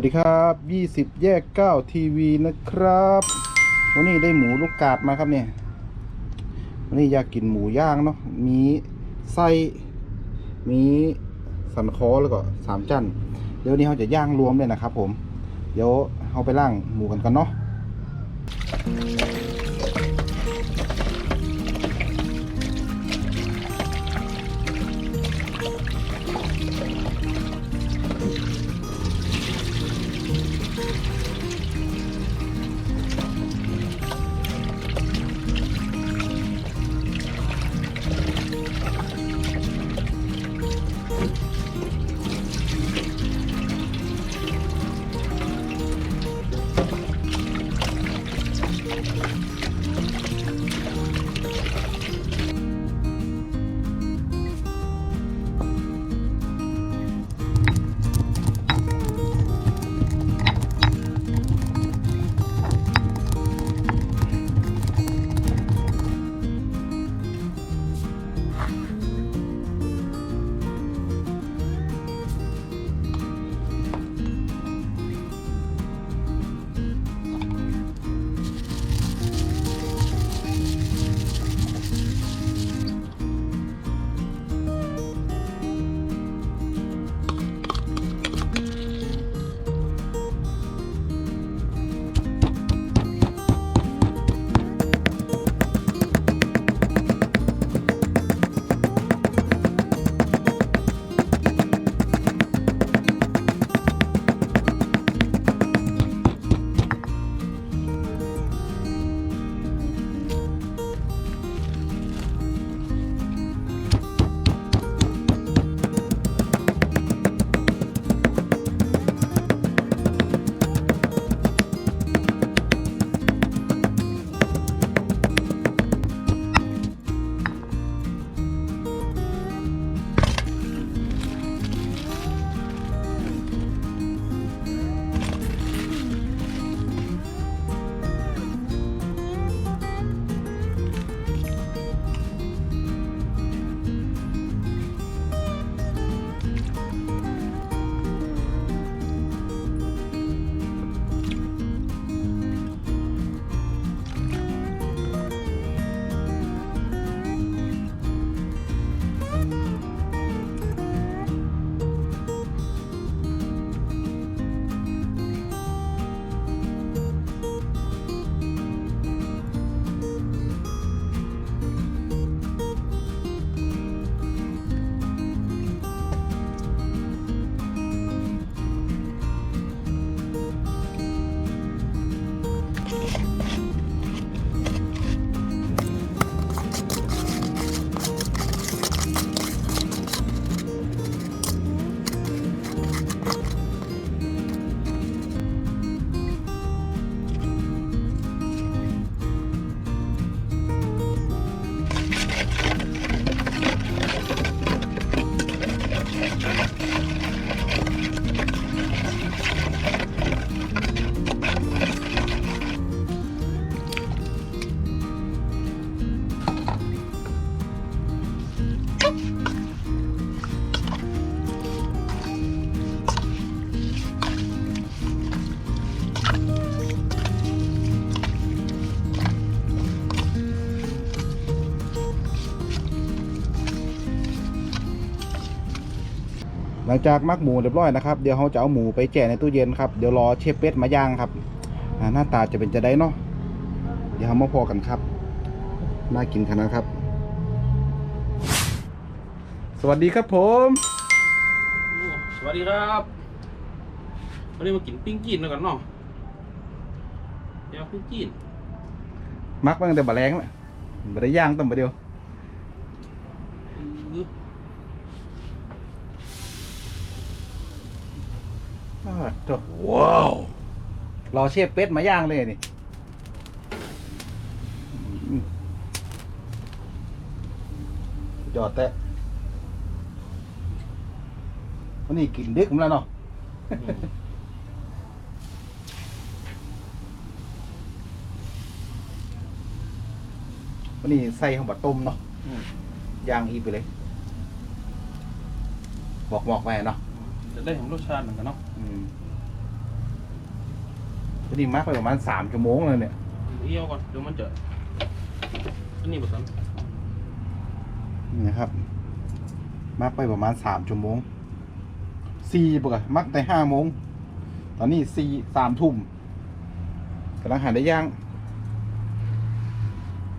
วัสดีครับ 20 แยก 9 ทีวีนะครับ วันนี้ได้หมูลูกกาดมาครับเนี่ย วันนี้อยากกินหมูย่างเนาะ มีไส้ มีสันคอแล้วก็สามจันเดี๋ยวนนี้เขาจะย่างรวมเลยนะครับผม เดี๋ยวเขาไปล่างหมูกันกันเนาะ หลังจากมักหมูเรียบร้อยนะครับเดี๋ยวเขาจะเอาหมูไปแช่ในตู้เย็นครับเดี๋ยวรอเชฟเป็ดมาย่างครับหน้าตาจะเป็นจะได้เนาะเดี๋ยวเรามาพอกันครับน่ากินขนาดครับ สวัสดีครับผม สวัสดีครับวันนี้มากินปิ้งจีนแล้วกันเนาะเดี๋ยวปิ้งจีนมักมาตั้งแต่บะแรงแล้วบะได้ย่างต้มบะเดียวอื้ออ้าวโถ่ว้าวรอเชฟเป็ดมาย่างเลยนี่อืมยอดแต่ วันนี้กินดึกผมแล้วเนาะอืมวันนี้ใส่ของบะต้มเนาะอืมย่างอีกไปเลย บอกบอกไปเนาะจะได้เห็นรสชาติเหมือนกันเนาะอืมวันนี้มักไปประมาณสามชั่วโมงเลยเนี่ยเอี้ยวก่อนเดี๋ยวมันจะอันนี้บ่ทันนี่นะครับมักไปประมาณสามชั่วโมง สี่ปกะมักแต่ห้าโมงตอนนี้สี่สามทุ่มกำลังหาได้ย่าง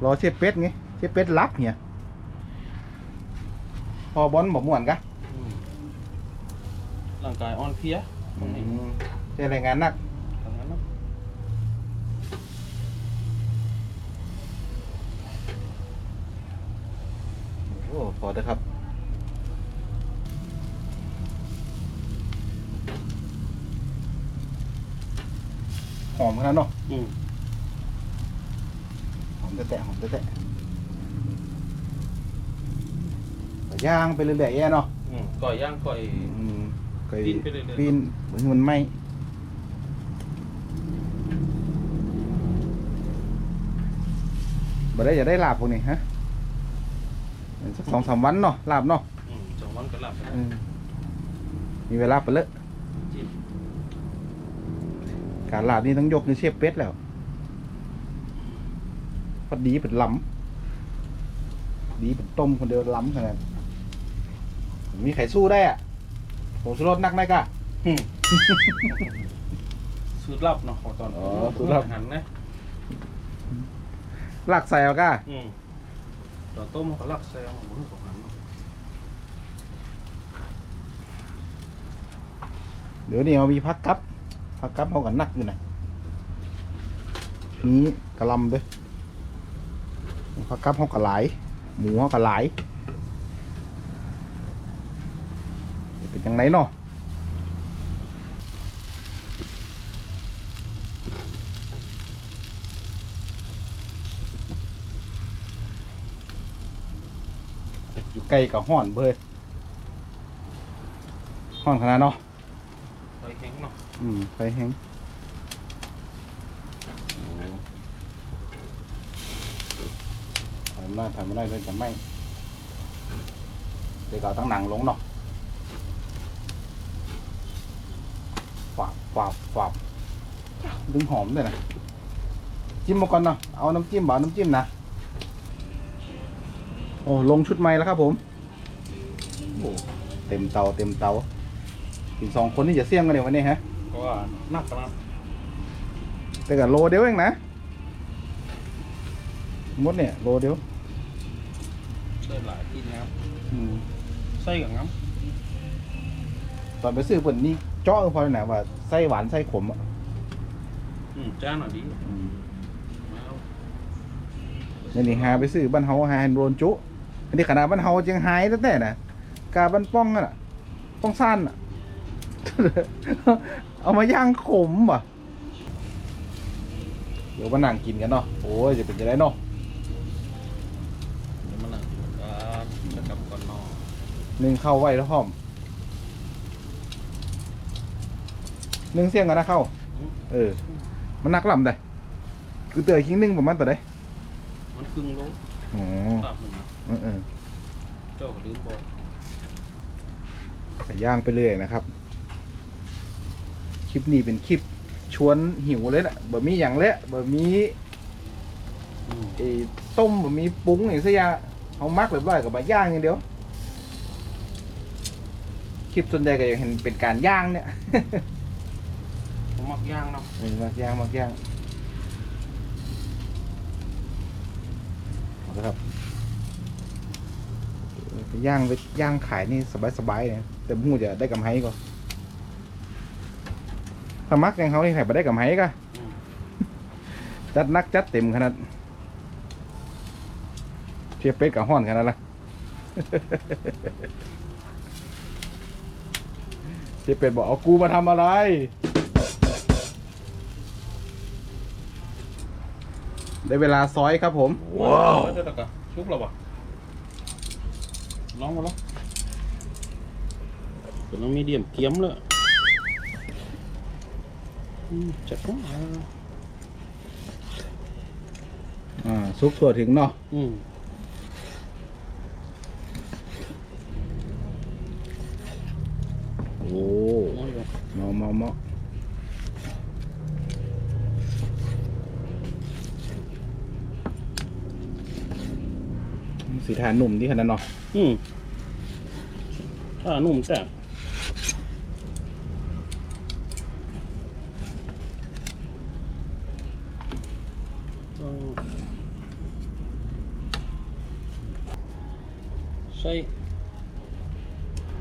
รอเชฟเป็ดไงเชฟเป็ดรับเนี่ย พอบอลบอกม่วนกะอืมร่างกายอ่อนเพลียตรงนี้ใช้แรงงานหนักทำงั้นเนาะโอ้พอเถอะครับ อมขนาดเนาะอืมหอมแตะๆหอมแตะๆก็ย่างไปเรื่อยๆแย่เนาะอืมก่อยย่างก่อย อืมก็ปีนไปเรื่อยๆ ปีนเหมือนมันไหมบ่ได้จะได้ลาบพวกนี้ฮะสักสองสามวันเนาะลาบเนาะอืมสองวันก็หลับไปแล้วเออมีเวลาไปเลยจิบ การลาบนี่ต้องยกนิ้วเชฟเป็ดแล้วพอดีเป็นล้ำดีเป็นต้มคนเดียวล้ำขนาดมีใครสู้ได้อะผมสู้รสนักไหมกะอืมสูตรลับเนาะของตอนอ๋อสูตรลับหันนะลักใส่เอากะอืมตอนต้มเขาลักแซงหมูของหันเนาะเดี๋ยวนี้เอามีพักกับ พักกับเขากันนักอยู่นะนี้กระลำเด้วยพักกับเขากระหลายหมูเขากระหลายเป็นยังไงเนาะอยู่ใกล้กับห้อนเบยห้อนขนาดเนาะไปแข็งเนาะ อืมไฟแห้งทำไม่ได้ทำไม่ได้เลยจะไม่เดี๋ยวก็เอาตั้งหนังลงเนาะฝาบฝาบฝาบดึงหอมด้วยนะ จิ้มมาก่อนเนาะเอาน้ำจิ้มบ่าน้ำจิ้มนะ โอ้ลงชุดใหม่แล้วครับผมโอ้เต็มเตาเต็มเตาอีกสองคนนี่จะเสี่ยงกันเดี๋ยววันนี้ฮะ เพราะว่านักขนาดแต่กับโลเดียวเองนะมดเนี่ยโลเดียวได้หลายที่นะครับอืมไส้กับง้ตอนไปซื้อเปิ่นนี่เจาะพอหนาว่าไส้หวานไส้ขมอะำอืมจ้าหน่อยดีมาเอานี่นี่หาไปซื้อบ้านเฮาหาโดนจุอันนี้ขนาดบ้านเฮาจังหายตั้งแต่น่ะกาบ้านป้องน่ะป้องสั้นอะ เอามาย่างขมว่ะเดี๋ยวมานั่งกินกันเนาะโอ้ยจะเป็นจะได้เนาะเดี๋ยวมานั่งกินกันจะกลับก่อนนอนหนึ่งเข้าไว้แล้วพร้อมหนึ่งเสียงกันนะเข้า เออ มันนักลำได้คือเตยคิงหนึ่งประมาณตัวใดมันครึ่งโลอ๋อตามหนึ่งนะเออเออเจ้าก็ลืมบอกแต่ย่างไปเรื่อยนะครับ คลิปนี้เป็นคลิปชวนหิวเลยนะบะมีอย่างเละบะมีอืมไอ้ต้มบะมีปรุ้งอย่างเสียเอามักเรียบร้อยกับมาย่างอย่างเดียว คลิปส่วนใหญ่ก็ยังเห็นเป็นการย่างเนี่ย ผมมักย่างเนาะเออมักย่างมักย่างเอาละครับเออไปย่างไปย่างขายนี่สบายๆเนี่ยแต่มูจะได้กำไรก็ถ้ามักอย่างเขานี่ใครไปได้กำไรก็อืมจัดนักจัดเต็มขนาดเทียบเป็ดกับห้อนขนาดละเทียบเป็ดบอกเอากูมาทำอะไร ได้เวลาซอยครับผม ว้าวเจ้าตะกะชุบแล้วปะลองมาลองเป็นน้องมีเดียมเกียมเลยอืม จัดก็อ่าซุกตัวถึงเนาะโอ้เมาเมาเมาสีทานหนุ่มที่ขนาดเนาะอืมถ้านุ่มแซ่บ ใส่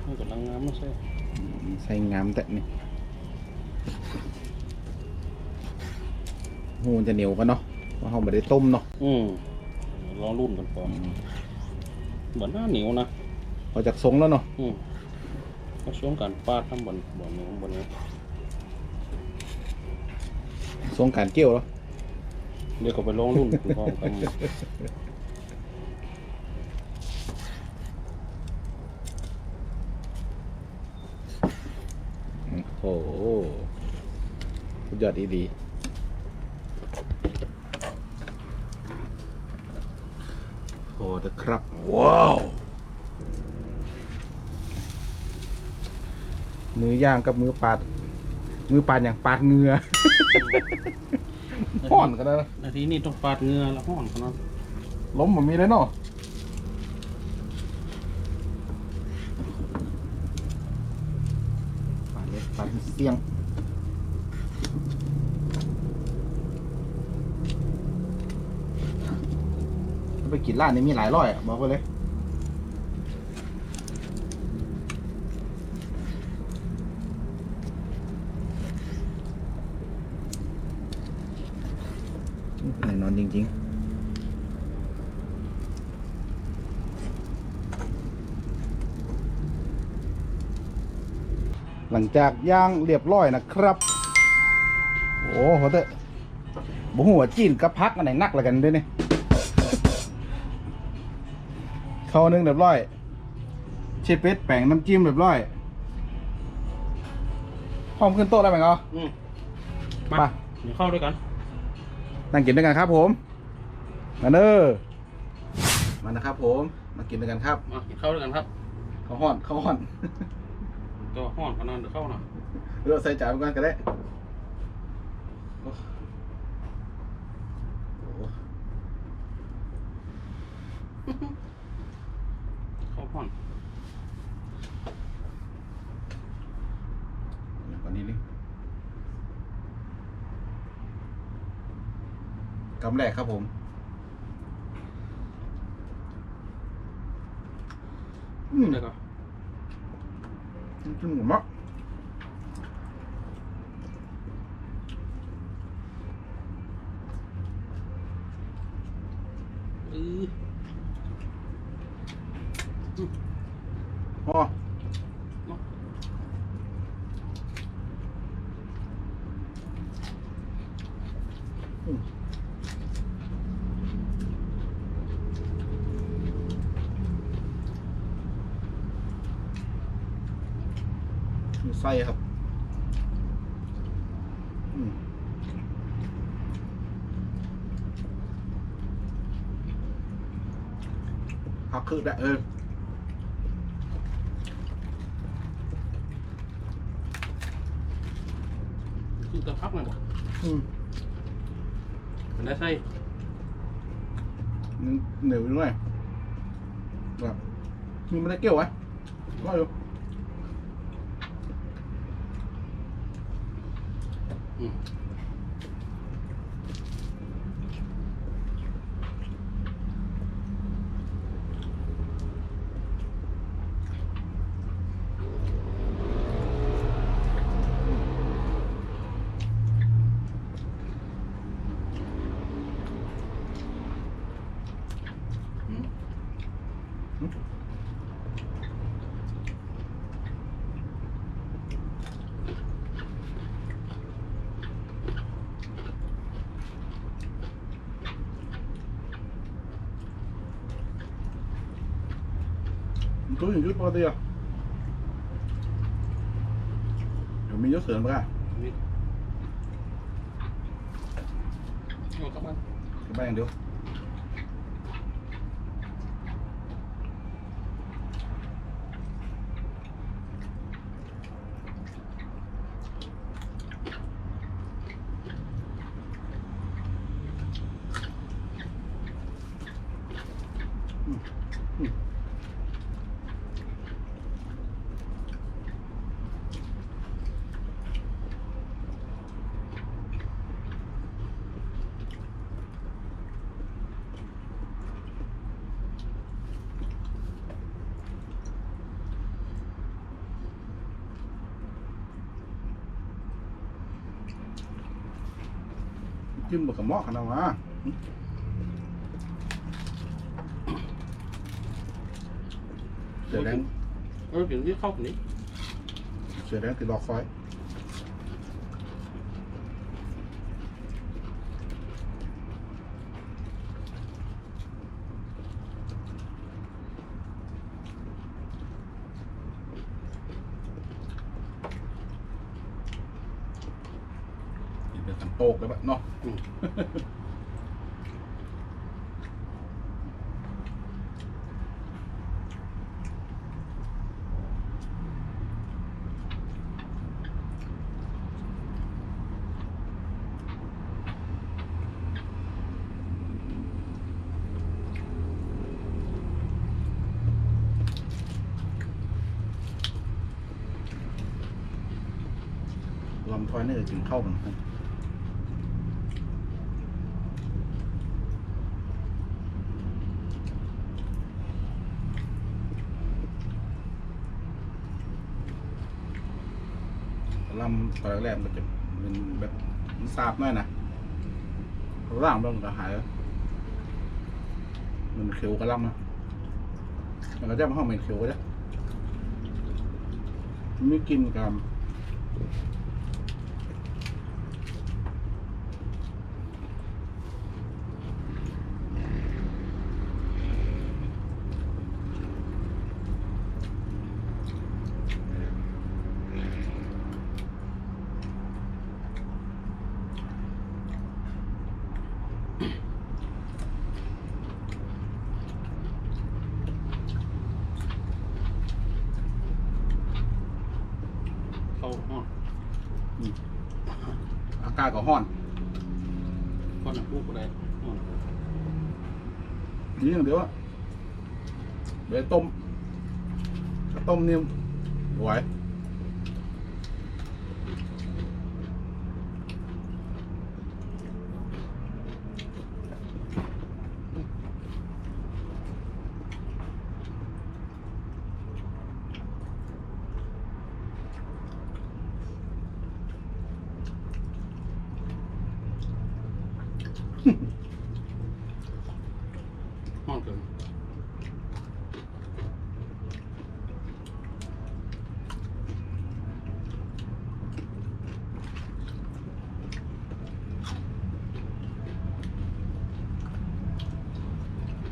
มันกำลังงามมาใส่ใส่งามแต่นี่โหมันจะเหนียวกันเนาะเพราะเราไม่ได้ต้มเนาะอืมลองรุ่นกันก่อนเหมือนหน้าเหนียวนะพอจากทรงแล้วเนาะอืมก็ช่วงการปาดทำบนบนนี้บนนี้ทรงการเกี่ยวแล้ว เดี๋ยวก็ไปลองรุ่นพร้อมกันโอ้โหสุดยอดดีดีโอ้เด้อครับ ว้าวมือย่างกับมือปาด มือปาดอย่างปาดเงือ ห่อนกันนะนาทีนี้ต้องปาดเหงือแล้วห้อนขนาดล้มมันมีเลยเนาะปาดเลยปาดเสียงไปกินร้านนี้มีหลายร้อยอะบอกไปเลย แน่นอนจริง ๆ หลังจากย่างเรียบร้อยนะครับ โอ้โหเตะบุหัวาจีนกับพักอันไหนนักละกันด้วยเนี่ยเข้านึ่งเรียบร้อย เชฟเป็ดแป้งน้ำจิ้มเรียบร้อย พร้อมขึ้นโต๊ะแล้วไหมครับอืมไปมาเดี๋ยวเข้าด้วยกันนั่งกินด้วยกันครับผม มาเนอมานะครับผม มากินด้วยกันครับ มากินข้าวด้วยกันครับ ข้าวห่อนข้าวห่อน ตัวห้อนขนาดเดี๋ยวเข้าหน่อยเรือใส่จานกันก็ได้โอ้โหเข้าห้อนเดี๋ยวก่อนนี้นี่กำแรกครับผม อืม เดี๋ยวก็จิ้ม หมูมะเออ อ๋ออืมมี ไส้ครับอืมพักคือได้เออคือตะพักเลยบ่อืมเป็นได้ใส่มันเหนียวอยู่ด้วยแบบมีมันได้เกี่ยวไว้ว่าอยู่ อื มมันตัวอย่างยุดปกติอะเดี๋ยวมียศเสริมปะ นี่เอากลับบ้าน กลับไปอย่างเดียวอืม จิ้มกับหม้อขนาดมาเสือแดง เออกินที่เข้าคนนี้เสือแดงติดหลอกซ อยกินเป็นสันโตกเลยปะเนาะลำทอยนี่จะกินข้าวกัน ลำตอนแรกๆมันจะเป็นแบบมันซาบหน่อยนะร่างมันก็หาย มันเขียวกระลำนะมันก็จะมาห้องเป็นเขียวก็ได้ไม่กินกับ กาศก็ห้อนก้อนน้ำพุอะไรห้องนี่อย่างเดียวอะเดี๋ยวต้มถ้าต้มนี่ไหว